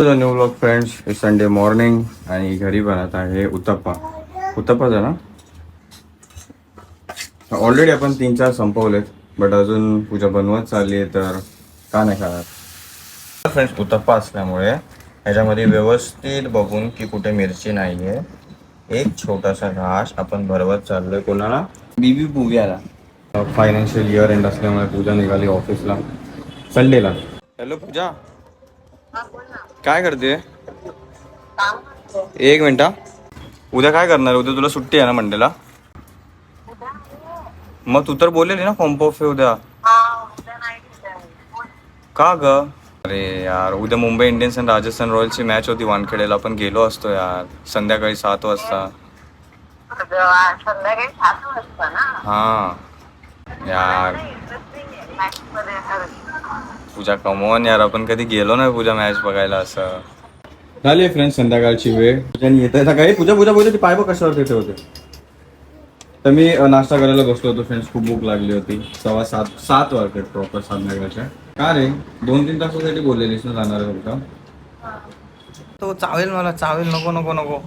New blog friends Sunday morning आणि घरी बनत आहे उत्तप्पा. उत्तप्पाच ना? ऑलरेडी आपण तीन चार संपवलेत बट अजून पूजा बनवत चालली आहे तर का नाही खाणार? फ्रेंड्स उत्तप्पा असल्यामुळे ह्याच्यामध्ये व्यवस्थित बघून की कुठे मिरची नाही आहे एक छोटासा घास आपण भरवत चाललोय कोणाला? बीबी पूजाला फायनान्शियल इयर एंड असल्यामुळे पूजा निघाली ऑफिसला संडेला हॅलो पूजा. काय करते? एक मिनिट उद्या काय करणार? उद्या तुला सुट्टी आहे ना मंडेला? मग तू तर बोललेली ना कॉम्पो ऑफ उद्या. का ग? अरे यार उद्या मुंबई इंडियन्स आणि राजस्थान रॉयल्सची मॅच होती वानखेडेला आपण गेलो असतो यार. संध्याकाळी सात वाजता. हा. यार. पूजा कमवून यार आपण कधी गेलो नाही पूजा मॅच बघायला असं. झाली फ्रेंड संध्याकाळची वेळ. पूजाने येत आहे काय पूजा पूजा पूजा ती पाय बघ कशावर तिथे होते. तर मी अ, नाश्ता करायला बसलो होतो फ्रेंड्स खूप भूक लागली होती. सव्वा सात सात वाजता प्रॉपर संध्याकाळच्या. का रे? दोन तीन तासासाठी बोललेलीस ना जाणार आहे फक्त. तो चावेल मला चावेल नको नको नको.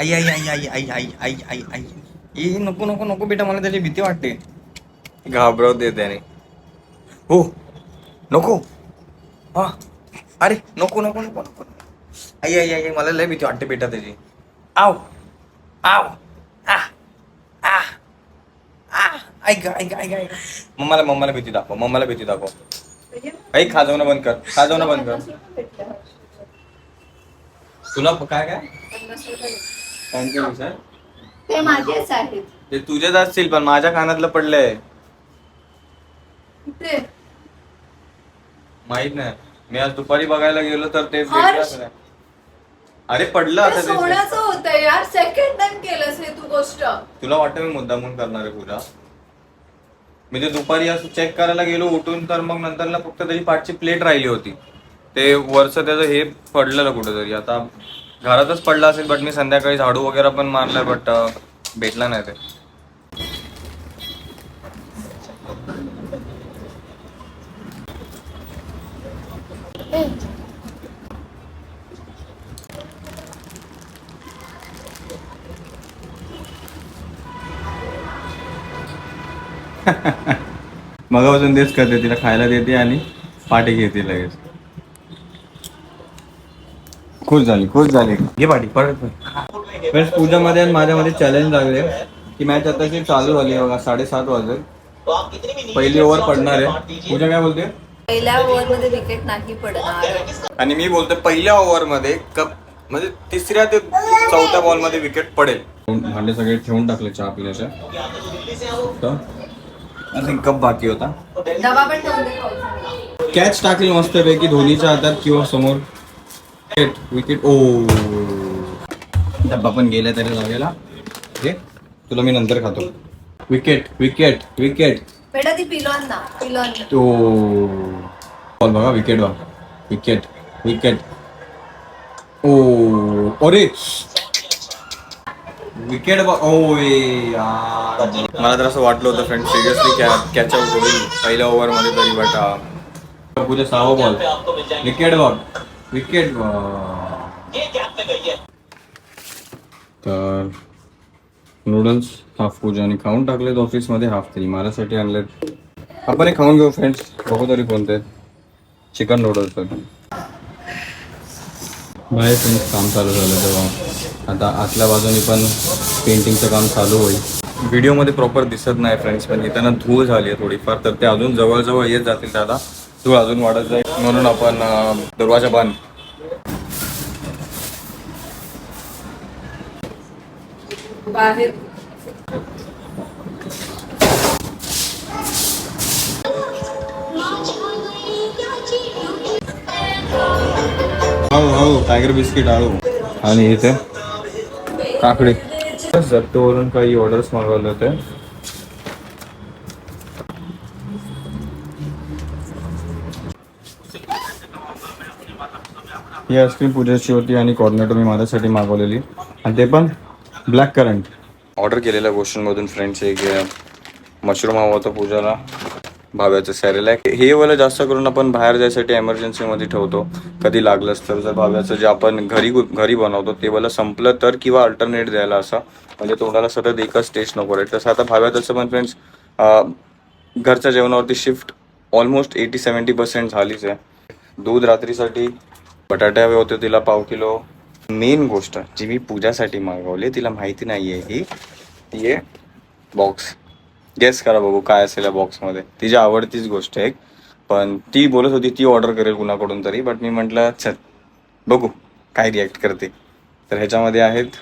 आई आई आई आई आई आई आई आई आई. ए नको नको नको बेटा मला त्याची भीती वाटते. घाबरवते त्याने. हो. नको. हा. अरे नको नको नको नको. आई आई आई मला लय भीती वाटते बेटा त्याची आव आव आ आ आ ऐक ऐक ऐक ऐक मम्माला मम्माला भीती दाखव मम्माला भीती दाखव. ऐक खाजवणं बंद कर खाजवणं बंद कर. तुला काय काय? त्यांचे विचार. ते माझेच आहेत. ते तुझेच असतील पण माझ्या कानातलं पडलंय. माहीत नाही. मी आज दुपारी बघायला गेलो तर ते हर्ष! भेटलंच नाही. अरे पडलं आता ते सोन्याचं होतं यार. सेकंड टाइम केलंस हे तू गोष्ट. तुला वाटतं मी मुद्दा म्हणून करणार आहे पूजा? मी ते दुपारी असं चेक करायला गेलो उठून तर मग नंतरला फक्त त्याची पाठची प्लेट राहिली होती. ते वरचं त्याचं हे पडलेलं कुठेतरी. आता घरातच पडलं असेल बट मी संध्याकाळी झाडू वगैरे पण मारलाय बट भेटला नाही ते. मगापासून तेच करते तिला खायला देते आणि पाठी घेते लगेच. खुश झाली खुश झाली. घे पाठी परत फ्रेंड्स पूजामध्ये आणि माझ्यामध्ये चॅलेंज लागले. की मॅच आताची चालू झाली बघा साडेसात वाजले. पहिली ओव्हर पडणार आहे. पूजा काय बोलते? पहिल्या ओव्हरमध्ये विकेट नाही पडणार. आणि मी बोलतोय पहिल्या ओव्हरमध्ये कप म्हणजे तिसऱ्या ते चौथ्या बॉलमध्ये विकेट पडेल. भांडे सगळे ठेवून टाकले चहा पिण्याच्या अजून कप बाकी होता. डबा पण ठेवून दे. खाऊ. कॅच टाकली मस्त पैकी धोनीच्या हातात किंवा समोर. विकेट विकेट ओ. डब्बा पण गेला तरी लागेला घे. तुला मी नंतर खातो. विकेट विकेट विकेट बेटा ती पिलॉन ना पिलॉन. तो बॉल बघा विकेट बघा. विकेट विकेट ओ अरे! विकेट मला तर असं वाटलं होतं फ्रेंड सिरियसली कॅच आउट होईल. पहिल्या ओव्हरमध्ये तरी बट सहावा बॉल विकेट बघ विकेट तर नूडल्स हाफ पूजाने खाऊन टाकलेत ऑफिसमध्ये हाफ तरी माझ्यासाठी आणलेत. आपण हे खाऊन घेऊ फ्रेंड्स बघू तरी कोणते. चिकन नूडल्स बाहेर फ्रेंड्स काम चालू झालं तेव्हा. आता आतल्या बाजूनी पण पेंटिंगचं काम चालू होईल. व्हिडिओमध्ये प्रॉपर दिसत नाही फ्रेंड्स पण येताना धूळ झाली आहे थोडीफार. तर ते अजून जवळजवळ येत जातील दादा. धूळ अजून वाढत जाईल. म्हणून आपण दरवाजा बंद. बाहेर. टायगर बिस्किट आळू आणि इथे काकडी. जप्तोवरून काही ऑर्डर्स मागवले होते. ही आईस्क्रीम पूजेची होती आणि कॉर्नेटो मी माझ्यासाठी मागवलेली. आणि ते पण ब्लॅक करंट ऑर्डर केलेल्या गोष्टींमधून फ्रेंड्स एक मशरूम हवा होता पूजाला. भाव्याचं सॅरेलॅक हे वाला जास्त करून आपण बाहेर जायसाठी एमर्जन्सीमध्ये ठेवतो. कधी लागलंच तर जर भाव्याचं जे आपण घरी घरी बनवतो ते वाला संपलं तर किंवा अल्टरनेट द्यायला असं. म्हणजे तोंडाला सतत एकच टेस्ट नको राहील. तसं आता भाव्याचं पण फ्रेंड्स घरच्या जेवणावरती shift almost eighty seventy percent झालीच आहे. दूध रात्रीसाठी बटाटे हवे होते तिला पाव किलो. मेन गोष्ट जी मी पूजासाठी मागवली तिला माहिती नाही आहे ही ती आहे बॉक्स गेस करा बघू काय असेल या बॉक्समध्ये तिची आवडतीच गोष्ट आहे एक. पण ती बोलत होती ती ऑर्डर करेल कुणाकडून तरी बट मी म्हटलं चल बघू काय रिॲक्ट करते. तर ह्याच्यामध्ये आहेत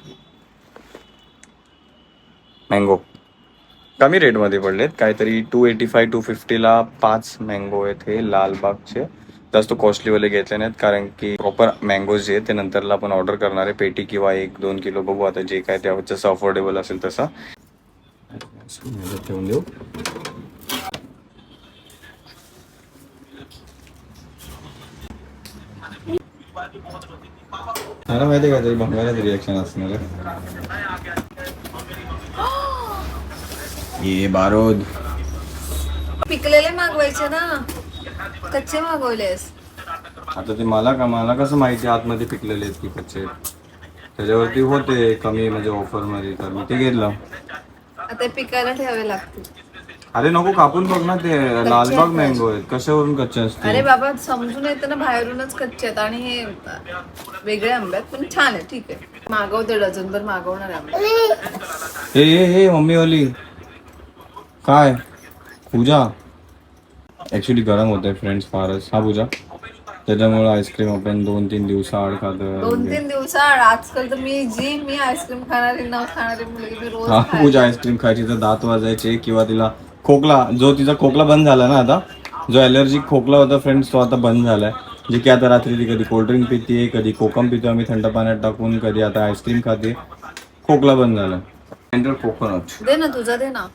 मँगो कमी रेटमध्ये पडलेत. काहीतरी टू एटी फाय टू फिफ्टीला पाच मँगो आहेत हे लालबागचे. जास्त कॉस्टलीवाले घेतले नाहीत कारण की प्रॉपर मँगोज जे आहेत ते नंतरला आपण ऑर्डर करणार आहे पेटी किंवा एक दोन किलो बघू आता जे काय त्या जसं अफोर्डेबल असेल तसं. ठेवून देऊ. मला माहिती का तरी भंगारात रिॲक्शन असणार ये बारोद. पिकलेले मागवायचे ना. कच्चे मागवलेस. आता ते मला का मला कसं माहिती आतमध्ये पिकलेले आहेत की कच्चे? आहेत? त्याच्यावरती होते कमी म्हणजे ऑफरमध्ये तर मी ते घेतलं. आता पिकायला ठेवावे लागतील. अरे नको कापून बघ ना ते. लालबाग मँगो आहेत. कशावरून कच्चे अरे असते बाबा समजून येतं ना बाहेरूनच कच्चे आहेत. आणि हे वेगळे आंबे आहेत पण छान आहे ठीक आहे. मागवते डझनभर मागवणार आहे आंबे. हे हे हे मम्मीवाली. काय? पूजा? ऍक्च्युली गरम होत आहे फ्रेंड्स फारच. हा पूजा. त्याच्यामुळे आईस्क्रीम आपण दोन तीन दिवसाआड खातो दोन तीन दिवसाआड. आजकाल तर मी जी मी आईस्क्रीम खाणारी न खाणारी मुलगी मी रोज हा खायची. पूजा आईस्क्रीम खायची तर दात वाजायचे किंवा तिला खोकला जो तिचा खोकला बंद झाला ना आता जो अलर्जी खोकला होता फ्रेंड्स तो आता बंद झालाय. जे की आता रात्री ती कधी कोल्ड्रिंक पिते कधी कोकम पितो आम्ही थंड पाण्यात टाकून कधी आता आईस्क्रीम खाते. खोकला बंद झालाय. सेंटर कोकोनट दे ना तुझा दे ना.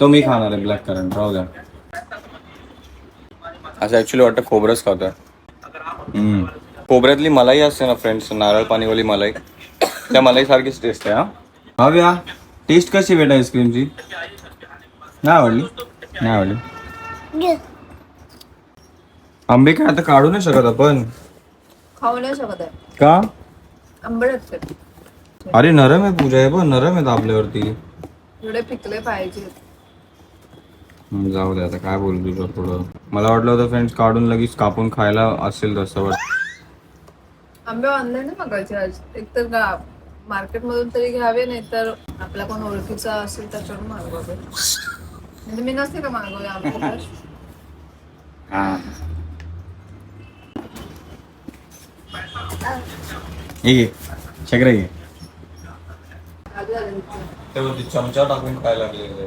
तो मी खाणार आहे ब्लॅक करंट राहू द्या. असं ऍक्च्युली वाटतं खोबरंच खातोय. हम्म. खोबऱ्यातली मलाई असते ना फ्रेंड्स नारळ पाणीवाली मलाई. त्या मलाई सारखीच टेस्ट आहे हा. भाव्या टेस्ट कशी भेट आईस्क्रीमची नाही आवडली? नाही आवडली. आंबे काय आता काढू नाही शकत आपण? खाऊ नाही शकत आहे. का? आंबट. अरे नरम आहे पूजा आहे पण नरम आहेत आपल्यावरती. पिकले पाहिजे जाऊ दे आता काय बोलू तुझं थोडं मला वाटलं होतं फ्रेंड्स काढून लगेच कापून खायला असेल तसं वाट आंबे ऑनलाईन मागायचे आज. एक तर मार्केट मधून तरी घ्यावे नाही तर आपला कोण ओळखीचा असेल त्याच्याकडून मागवावे. म्हणजे मी नसते का मागवले आंबे? हे. आधी आले तिथे. चमचा टाकून खायला लागले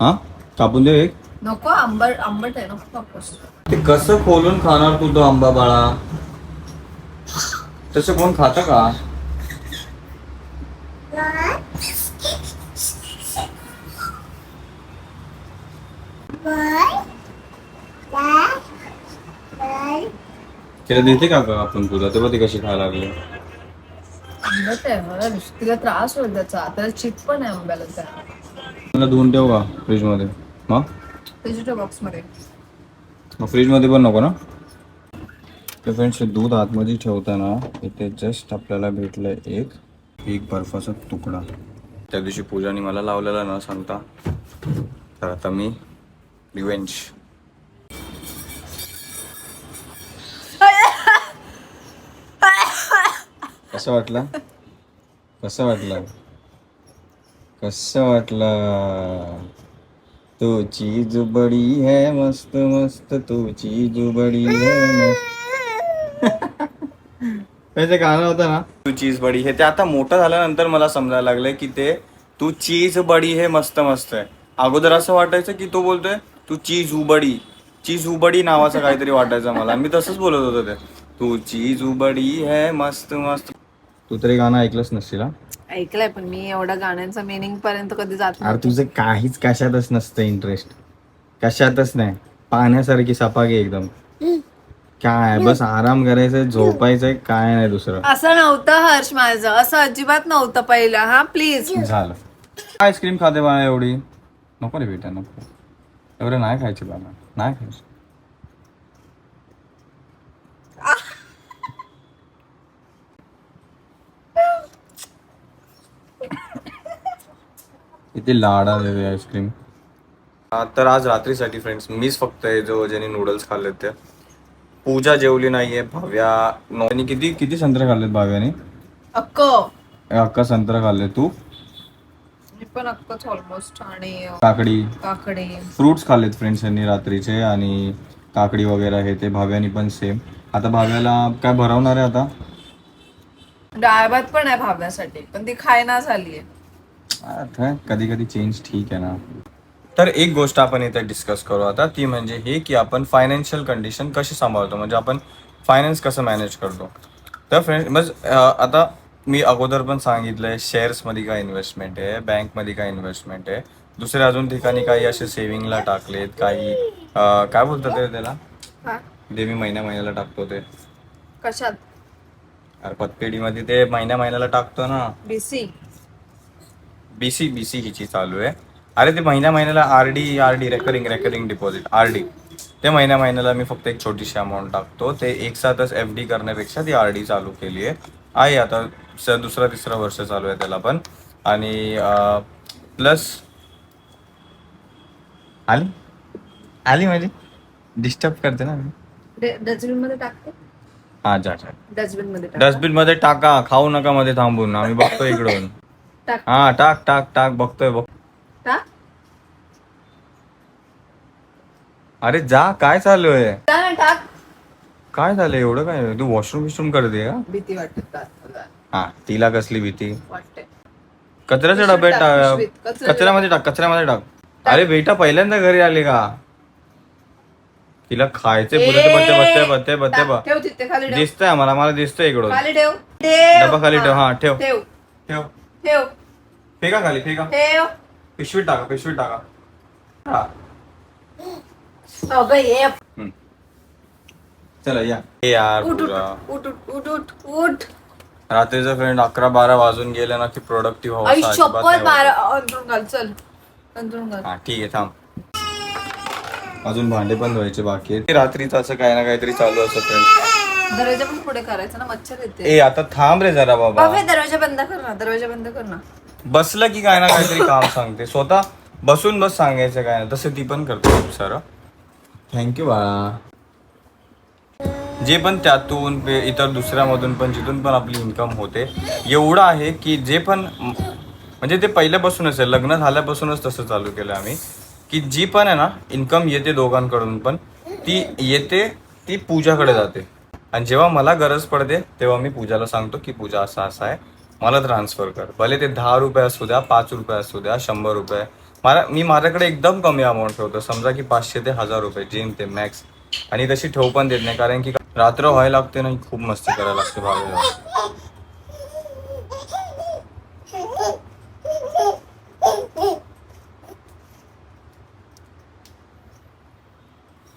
हा? कापून दे एक? नको आंबट आंबट आहे नको कापूस ते कसं खोलून खाणार तू तो आंबा बाळा? तसं कोण खात का? तिला देते का ग आपण तुला? तेव्हा ती कशी खायला लागली. आंबट आहे मला तिला त्रास होईल त्याचा. त्याला चिप पण आहे आंब्याला त्या मला धुवून ठेव का फ्रीजमध्ये मग? बॉक्समध्ये. मग फ्रीजमध्ये पण नको ना? तर फ्रेंड्स दूध आतमध्ये ठेवताना इथे जस्ट आपल्याला भेटलं एक एक बर्फाचा तुकडा. त्या दिवशी पूजाने मला लावलेला न सांगता? तर आता मी रिवेंज कसं वाटलं? कसं वाटलं? कसं वाटलं? तू चीज बड़ी है मस्त मस्त तू चीज बड़ी है मस्त। त्याचं गाणं होतं ना? तू चीज बडी हे. ते आता मोठं झाल्यानंतर मला समजायला लागलंय की ते तू चीज बडी हे मस्त मस्त आहे अगोदर असं वाटायचं की तो बोलतोय तू चीज उबडी. चीज उबडी नावाचं काहीतरी वाटायचं मला. मी तसंच बोलत होतो ते. तू चीज उबडी है मस्त मस्त. तू तरी गाणं ऐकलंच नसतील हा ऐकलंय पण मी एवढ्या गाण्यांचा मिनिंग पर्यंत कधी जात अरे तुझं काहीच कशातच नसतं इंटरेस्ट कशातच नाही. पाण्यासारखी सपागी एकदम. काय बस आराम करायचंय झोपायचंय काय नाही दुसरं. असं नव्हतं हर्ष माझं असं अजिबात नव्हतं पहिलं हा प्लीज झालं. आईस्क्रीम खाते बाळा एवढी? नको रे बेटा नको. एवढं नाही खायची बाळा नाही खायचं. किती लाडा देते आईस्क्रीम तर आज रात्रीसाठी फ्रेंड्स मीच फक्त आहे जो ज्याने नूडल्स खाल्लेत ते. पूजा जेवली नाहीये भाव्या नॉनी किती किती संत्रा खाल्लेत भाव्याने? अक्क. अक्का संत्रा खाल्ले. तू? मी पण अक्कच ऑलमोस्ट आणि अं, काकडी. काकडी. फ्रुट्स खाल्लेत फ्रेंड्स यांनी रात्रीचे आणि काकडी वगैरे हे ते भाव्यानी पण सेम आता भाव्याला काय भरवणार आहे आता? डाळ भात पण आहे भाव्यासाठी पण ती खायना झालीये. कधी कधी चेंज ठीक आहे ना। तर एक गोष्ट आपण इथे डिस्कस करू आता ती म्हणजे हे की आपण फायनान्शियल कंडिशन कशी सांभाळतो म्हणजे आपण फायनान्स कसं मॅनेज करतो. तर फ्रेंड बस अं, आता मी अगोदर पण सांगितलंय शेअर्समध्ये काय इन्व्हेस्टमेंट आहे बँकमध्ये काय इन्व्हेस्टमेंट आहे. दुसऱ्या अजून ठिकाणी काही असे सेव्हिंगला टाकलेत काही काय बोलतात ते त्याला? हा? ते मी महिन्या महिन्याला टाकतो ते. कशात? अरे पतपेढीमध्ये ते महिन्या महिन्याला टाकतो ना. बीसी बीसी बीसी हिची चालू आहे. अरे ते महिन्या महिन्याला R D R D recurring recurring deposit R D ते महिन्या महिन्याला मी फक्त एक छोटीशी अमाऊंट टाकतो. ते एक साथच एफ डी करण्यापेक्षा ती आर डी चालू केली आहे. आहे आता स दुसरा तिसरं वर्ष चालू आहे त्याला पण. आणि प्लस आली? आली माझी? डिस्टर्ब करते ना मी. डस्टबिनमध्ये टाकते? हा जा डस्टबिनमध्ये टाक. डस्टबिनमध्ये टाका. खाऊ नका मध्ये थांबून. आम्ही बघतो इकडून. टाक. हा टाक टाक टाक बघतोय बघ. टाक अरे जा काय चालू आहे टाक ना, टाक. काय झालं एवढं काय? तू वॉशरूम विशरूम करते का? भीती वाटते? हा तिला कसली भीती? वाटते. कचऱ्याच्या पिशवीत डब्यात टाक, कचऱ्यामध्ये टाक कचऱ्यामध्ये टाक. अरे बेटा पहिल्यांदा घरी आली का? तिला खायचे ठेव दिसतंय आम्हाला मला दिसतंय इकडून. डबा खाली ठेव. हा ठेव. ठेव. ठेव. फेका खाली फेका ठेव पिशवीत टाका पिशवीत टाका. हा. अगं ये हम्म. चला या. ए यार उठ उठ. उठ उठ उठ उठ उठ. रात्रीचं फ्रेंड अकरा बारा वाजून गेले ना की प्रोडक्टिव्ह व्हावं आई असं अजिबात शपथ नाही बारा वाटत. अंतरून घाल चल. अंतरून घाल. हा ठीक आहे थांब. अजून भांडे पण धुवायचे बाकी आहेत. रात्रीचं असं काही ना काहीतरी चालू असतं फ्रेंड दरवाजा पण पुढे करायचा ना मच्छर येते. ए आता थांब रे जरा बाबा. बाबा दरवाजा बंद कर ना दरवाजा बंद कर ना. बसलं की काय ना काहीतरी काम सांगते. स्वतः बसून बस सांगायचं काय ना तसं ती पण करते खूप सारं. थँक्यू बाळा. जे पण त्यातून इतर दुसऱ्यामधून पण जिथून पण आपली इन्कम होते एवढं आहे की जे पण म्हणजे ते पहिल्यापासूनच आहे. लग्न झाल्यापासूनच तसं चालू केलं आम्ही. की जी पण आहे ना इन्कम येते दोघांकडून पण ती येते ती पूजाकडे जाते. आणि जेव्हा मला गरज पडते तेव्हा मी पूजाला सांगतो की पूजा असा असा आहे. मला ट्रान्सफर कर. भले ते दहा रुपये असू द्या पाच रुपये असू द्या शंभर रुपये. मला मी माझ्याकडे एकदम कमी अमाऊंट ठेवतो. समजा की पाचशे ते हजार रुपये जेम ते मॅक्स आणि तशी ठेव पण देत नाही कारण की रात्र व्हायला लागते ना खूप मस्ती करायला लागते भावेला.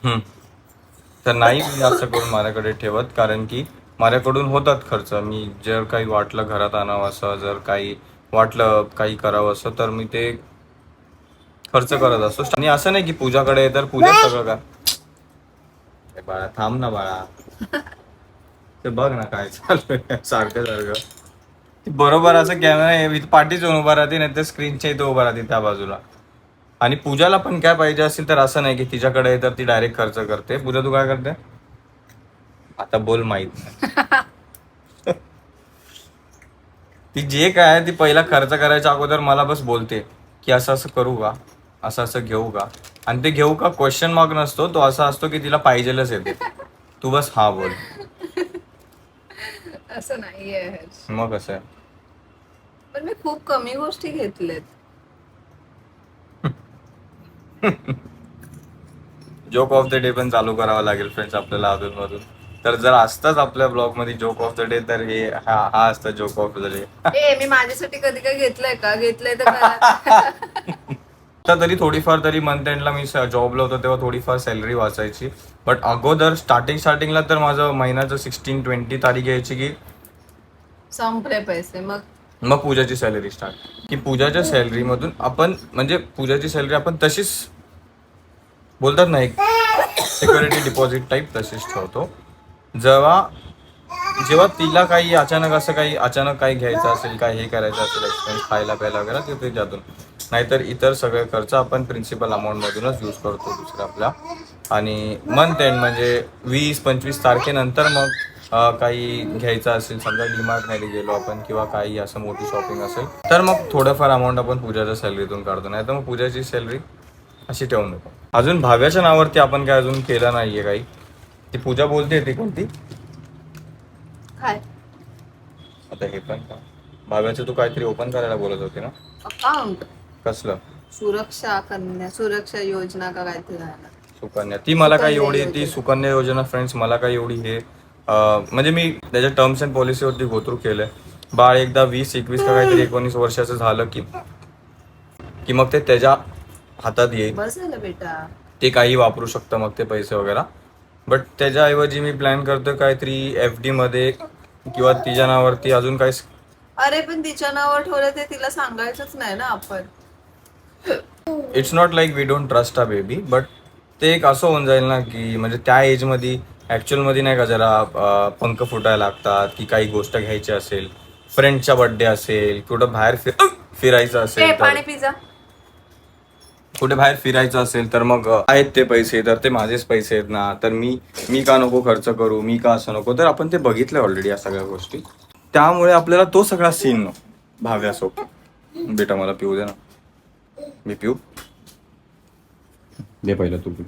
हम्म. तर नाही मी असं करून माझ्याकडे ठेवत कारण की माझ्याकडून होतात खर्च. मी जर काही वाटलं घरात आणावं असं जर काही वाटलं काही करावं असं तर मी ते खर्च करत असतो. आणि असं नाही की पूजाकडे तर पूजा सगळं का बाळा थांब ना बाळा. ते बघ ना काय चालू आहे सारखं सारखं. ती बरोबर असं कॅमेरा पाठीच उभा राहते नाही तर स्क्रीनच्या इथं उभा राहते त्या बाजूला. आणि पूजाला पण काय पाहिजे असेल तर असं नाही की तिच्याकडे तर ती डायरेक्ट खर्च करते. पूजा तू काय करते? आता बोल माहीत. ती जे काय ती पहिला खर्च करायच्या अगोदर मला बस बोलते की असं असं करू का? असं असं घेऊ का? आणि ते घेऊ का? क्वेश्चन मार्क नसतो तो असा असतो की तिला पाहिजेलच येते तू. बस हा बोल. असं नाहीये मग कसं आहे? पण मी खूप कमी गोष्टी घेतल्यात जोक ऑफ द डे पण चालू करावा लागेल फ्रेंड्स आपल्याला अधून मधून तर जर असताच आपल्या ब्लॉगमध्ये जोक ऑफ द डे तर हे हा हा असतं जोक ऑफ द डे ए मी माझ्यासाठी कधी काय घेतलंय का? घेतलंय तर करा. तरी थोडीफार तरी मंथ एंडला मी जॉबला होतो तेव्हा थोडीफार सॅलरी वाचायची. बट अगोदर स्टार्टिंग स्टार्टिंगला तर माझं महिन्याचं सिक्स्टीन ट्वेंटी तारीख यायची की संपले पैसे मग? मग पूजाची सॅलरी स्टार्ट की पूजाच्या सॅलरीमधून आपण म्हणजे पूजाची सॅलरी आपण तशीच बोलतात ना एक सिक्युरिटी डिपॉझिट टाईप तशीच ठेवतो. जेव्हा जेव्हा तिला काही अचानक असं काही अचानक काही घ्यायचं असेल काही हे करायचं असेल एक्सपेन्स खायला प्यायला वगैरे ते त्यातून नाहीतर इतर सगळे खर्च आपण प्रिन्सिपल अमाऊंटमधूनच यूज करतो दुसऱ्या आपल्या आणि मंथ एंड म्हणजे वीस पंचवीस तारखेनंतर मग काही घ्यायचं असेल समजा डीमार्ट नाही गेलो आपण किंवा काही असं मोठी शॉपिंग असेल तर मग थोडंफार अमाऊंट आपण पूजाच्या सॅलरीतून काढतो. नाही तर मग पूजाची सॅलरी अशी ठेवून देतो. अजून भाव्याच्या नावावरती आपण काय अजून केलं नाही आहे काही? ती पूजा बोलते ती कोणती? काय? आता हे पण का भाव्याचं तू काहीतरी ओपन करायला बोलत होती ना? अकाउंट कसलं? सुरक्षा कन्या सुरक्षा योजना का काहीतरी आहे. सुकन्या. ती मला सुकन्या एवढी ती योजना. सुकन्या योजना फ्रेंड्स मला काही एवढी हे अं, म्हणजे मी त्याच्या टर्म्स अँड पॉलिसीवरती गोथ्रू केलंय. बाळ एकदा वीस एकवीस का काहीतरी एकोणीस वर्षाचं झालं की की मग ते त्याच्या हातात येईल. बस झालं बेटा. ते काही वापरू शकतं मग ते पैसे वगैरे. बट त्याच्याऐवजी मी प्लॅन करतो काहीतरी एफ डी मध्ये किंवा तिच्या नावावरती अजून काही अरे पण तिच्या नावावर ठेवलं ते तिला सांगायचंच नाही ना आपण. It's not like we don't trust a baby but ते एक असं होऊन जाईल ना की म्हणजे त्या एजमध्ये ॲक्च्युअलमध्ये नाही का जरा पंख फुटायला लागतात की काही गोष्ट घ्यायची असेल फ्रेंडचा बर्थडे असेल कुठं बाहेर फिर फिरायचं असेल तर. पाणी पिझ्झा कुठे बाहेर फिरायचं असेल तर मग आहेत ते पैसे तर ते माझेच पैसे आहेत ना. तर मी मी का नको खर्च करू मी का असं नको? तर आपण ते बघितलं ऑलरेडी या सगळ्या गोष्टी. त्यामुळे आपल्याला तो सगळा सीन भाव्यासोबत बेटा मला पिऊ दे ना. मी पिऊ? दे पहिलं तू पिऊ.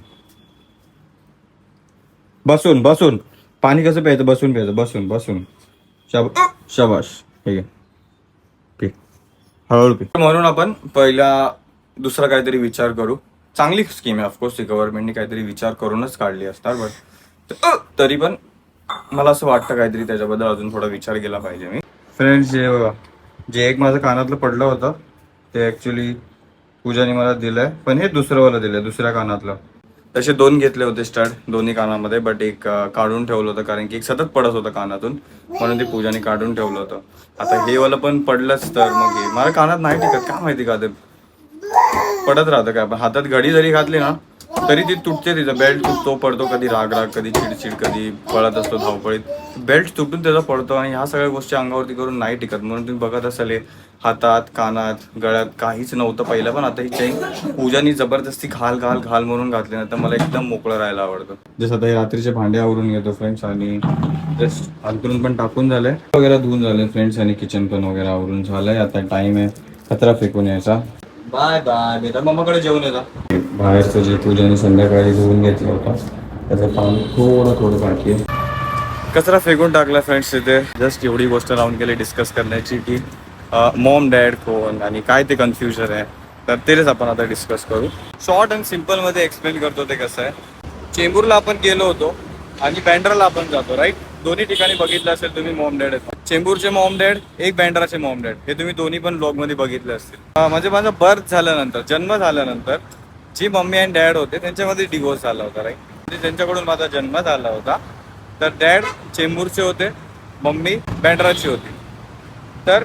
बसून बसून. पाणी कसं प्यायचं? बसून प्यायचं. बसून बसून. शब शबाश. ठीक आहे. पी. हळूहळू पी. म्हणून आपण पहिला दुसरा काहीतरी विचार करू. चांगली स्कीम आहे ऑफकोर्स ती गव्हर्नमेंटने काहीतरी विचार करूनच काढली असणार बट तरी पण मला असं वाटतं काहीतरी त्याच्याबद्दल अजून थोडा विचार केला पाहिजे मी. फ्रेंड्स जे बघा जे एक माझं कानातलं पडलं होतं ते ऍक्च्युली पूजाने मला दिलंय पण हे दुसरं वाला दिलंय दुसऱ्या कानातलं. तसे दोन घेतले होते स्टार्ट दोन्ही कानामध्ये बट एक काढून ठेवलं होतं कारण की एक सतत पडत होतं कानातून म्हणून ते पूजाने काढून ठेवलं होतं. आता हे वाला पण पडलंच तर मग हे. मला कानात नाही टिकत काय माहिती का ते? पडत राहतं काय? पण हातात घडी जरी घातली ना तरी ती तुटते तिचं. बेल्ट तुटतो पडतो कधी राग राग कधी चिडचिड कधी पळत असतो धावपळीत. बेल्ट तुटून त्याचा पडतो आणि ह्या सगळ्या गोष्टी अंगावरती करून नाही टिकत. म्हणून तुम्ही बघत असाल हातात कानात गळ्यात काहीच नव्हतं पहिलं पण आता ही चेन पूजानी जबरदस्ती घाल घाल घाल म्हणून घातली ना तर मला एकदम मोकळं राहायला आवडतं. जसं आता रात्रीचे भांडे आवरून घेतो फ्रेंड्स आणि जस्ट अंतरून पण टाकून झालंय. वगैरे धुवून झाले फ्रेंड्स आणि किचन पण वगैरे आवरून झालंय. आता टाइम आहे कचरा फेकून यायचा. बाय बाय बेटा मम्माकडे जेवण येतात बाहेरचं जे पूजाने संध्याकाळी धुवून घेतलं होतं त्याचं पाणी थोडं थोडं बाकी आहे. कचरा फेकून टाकला फ्रेंड्स तिथे जस्ट एवढी गोष्ट लावून गेली डिस्कस करण्याची की मॉम डॅड कोण आणि काय ते कन्फ्युजन आहे. तर तेच आपण आता डिस्कस करू. शॉर्ट अँड सिंपलमध्ये एक्सप्लेन करतो ते कसं आहे. चेंबूरला आपण गेलो होतो आणि बँड्राला आपण जातो राईट दोन्ही ठिकाणी बघितलं असेल तुम्ही मॉम डॅड आहेत. चेंबूरचे मॉम डॅड एक बँड्राचे मॉम डॅड. हे तुम्ही दोन्ही पण ब्लॉगमध्ये बघितले असतील. म्हणजे माझा बर्थ झाल्यानंतर जन्म झाल्यानंतर जी मम्मी आणि डॅड होते त्यांच्यामध्ये डिवोर्स झाला होता राईट म्हणजे त्यांच्याकडून माझा जन्म झाला होता. तर डॅड चेंबूरचे होते मम्मी बँड्राची होती. तर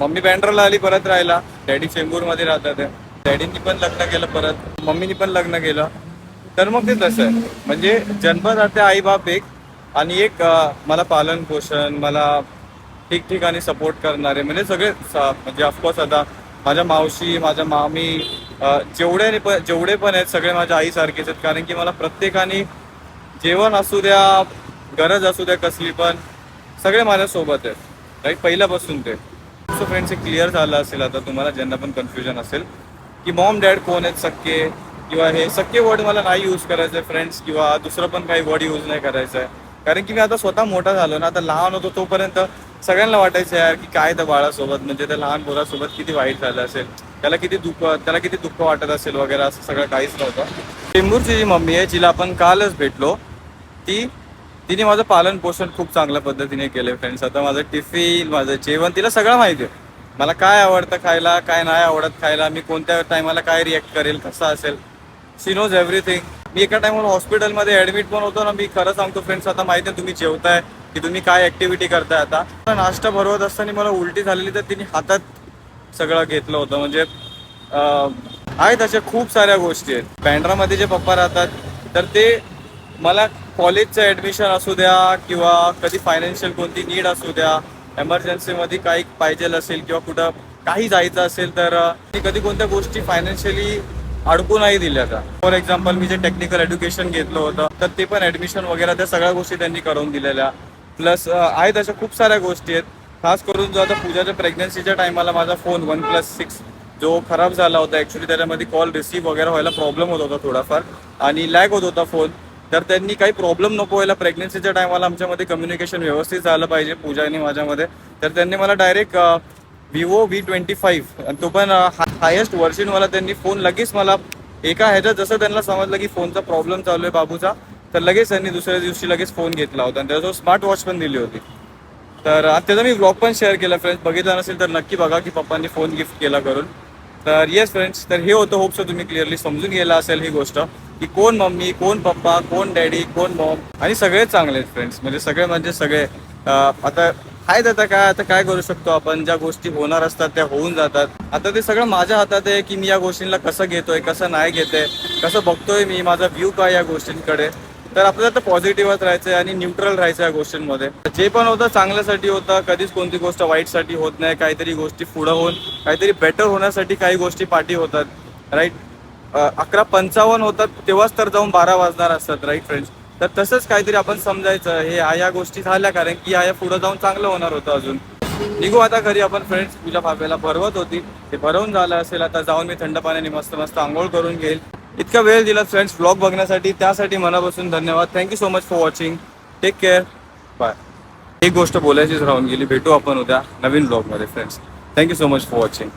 मम्मी बँड्राला आली परत राहिला डॅडी चेंबूरमध्ये राहतात. डॅडींनी पण लग्न केलं परत. मम्मीनी पण लग्न केलं. तर मग ते तसं आहे. म्हणजे जन्मदाते आई बाप एक आणि एक मला पालन पोषण मला ठिकठिकाणी सपोर्ट करणारे म्हणजे सगळे म्हणजे ऑफकोर्स आता माझ्या मावशी माझ्या मामी जेवढे पण जेवढे पण आहेत सगळे माझ्या आईसारखेच आहेत. कारण की मला प्रत्येकाने जेवण असू द्या गरज असू द्या कसली पण सगळे माझ्यासोबत आहेत. राईट पहिल्यापासून ते. सो फ्रेंड्स हे क्लिअर झालं असेल आता तुम्हाला ज्यांना पण कन्फ्युजन असेल की मॉम डॅड कोण आहेत सक्के किंवा हे सक्के वर्ड मला नाही यूज करायचं आहे फ्रेंड्स किंवा दुसरं पण काही वर्ड यूज नाही करायचं आहे कारण की मी आता स्वतः मोठा झालो ना आता लहान होतो तोपर्यंत सगळ्यांना वाटायचं यार की काय त्या बाळासोबत म्हणजे त्या लहान मुलासोबत किती वाईट झालं असेल. त्याला किती दुःख त्याला किती दुःख वाटत असेल वगैरे असं सगळं काहीच नव्हतं. टेंबूरची जी मम्मी आहे जिला आपण कालच भेटलो ती तिने माझं पालन पोषण खूप चांगल्या पद्धतीने केलं फ्रेंड्स आता माझं टिफिन माझं जेवण तिला सगळं माहिती आहे. मला काय आवडतं खायला काय नाही आवडत खायला मी कोणत्या टायमाला काय रिॲक्ट करेल कसं असेल. शी नोज एव्हरीथिंग मी एका टायमाला हॉस्पिटलमध्ये ऍडमिट पण होतो ना मी खरं सांगतो फ्रेंड्स आता माहिती आहे तुम्ही जेवताय की तुम्ही काय ऍक्टिव्हिटी करताय आता. नाश्ता भरवत असताना मला उलटी झालेली तर तिने हातात सगळं घेतलं होतं. म्हणजे आहेत अशा खूप साऱ्या गोष्टी आहेत. बँड्रामध्ये जे पप्पा राहतात तर ते मला कॉलेजचं ॲडमिशन असू द्या किंवा कधी फायनान्शियल कोणती नीड असू द्या एमर्जन्सीमध्ये काही पाहिजे असेल किंवा कुठं काही जायचं असेल तर कधी कोणत्या गोष्टी फायनान्शियली अडकू नाही दिल्या का फॉर एक्झाम्पल मी जे टेक्निकल एज्युकेशन घेतलं होतं तर ते पण ॲडमिशन वगैरे त्या सगळ्या गोष्टी त्यांनी करून दिलेल्या. प्लस आहेत अशा खूप साऱ्या गोष्टी आहेत. खास करून जो आता पूजाच्या प्रेग्नन्सीच्या टायमाला माझा फोन वन प्लस सिक्स जो खराब झाला होता ॲक्च्युली त्याच्यामध्ये कॉल रिसीव्ह वगैरे व्हायला प्रॉब्लेम होत होता थोडाफार आणि लॅग होत होता फोन तर त्यांनी काही प्रॉब्लेम नको व्हायला प्रेग्नन्सीच्या टायमाला आमच्यामध्ये कम्युनिकेशन व्यवस्थित झालं पाहिजे पूजा आणि माझ्यामध्ये. तर त्यांनी मला direct Vivo V twenty five आणि तो पण हायेस्ट वर्षनवाला त्यांनी फोन लगेच मला एका ह्याच्यात जसं त्यांना समजलं की फोनचा प्रॉब्लेम चालू आहे बाबूचा तर लगेच त्यांनी दुसऱ्या दिवशी लगेच फोन घेतला होता. आणि त्याचा स्मार्ट वॉच पण दिली होती. तर त्याचा मी ब्लॉग पण शेअर केला फ्रेंड्स बघितला नसेल तर नक्की बघा की पप्पांनी फोन गिफ्ट केला करून. तर येस फ्रेंड्स तर हे होतं. होपसो तुम्ही क्लिअरली समजून गेला असेल ही गोष्ट की कोण मम्मी कोण पप्पा कोण डॅडी कोण मॉम आणि सगळे चांगले आहेत फ्रेंड्स म्हणजे सगळे म्हणजे सगळे आता आहेत आता काय आता काय करू शकतो आपण? ज्या गोष्टी होणार असतात त्या होऊन जातात. आता ते सगळं माझ्या हातात आहे की मी या गोष्टींना कसं घेतोय कसं नाही घेतोय कसं बघतोय मी माझा व्ह्यू काय या गोष्टींकडे. तर आपल्याला तर पॉझिटिव्हच राहायचं आणि न्यूट्रल राहायचं या गोष्टींमध्ये. जे पण होतं चांगल्यासाठी होतं कधीच कोणती गोष्ट वाईटसाठी होत नाही काहीतरी गोष्टी पुढं होऊन काहीतरी बेटर होण्यासाठी काही गोष्टी पाठी होतात राईट अकरा पंचावन्न होतात तेव्हाच तर जाऊन बारा वाजणार असतात राईट फ्रेंड्स तर तसंच काहीतरी आपण समजायचं हे या या गोष्टी झाल्या कारण की या पुढं जाऊन चांगलं होणार होतं अजून. निघू आता घरी आपण फ्रेंड्स पूजा भाब्याला भरवत होती. ते भरवून झालं असेल आता जाऊन मी थंड पाण्याने मस्त मस्त आंघोळ करून घेईल. इतका वेळ दिला फ्रेंड्स ब्लॉग बघण्यासाठी. त्यासाठी मनापासून धन्यवाद. Thank you so much for watching take care bye एक गोष्ट बोलायचीच राहून गेली. भेटू आपण उद्या नवीन ब्लॉगमध्ये friends thank you so much for watching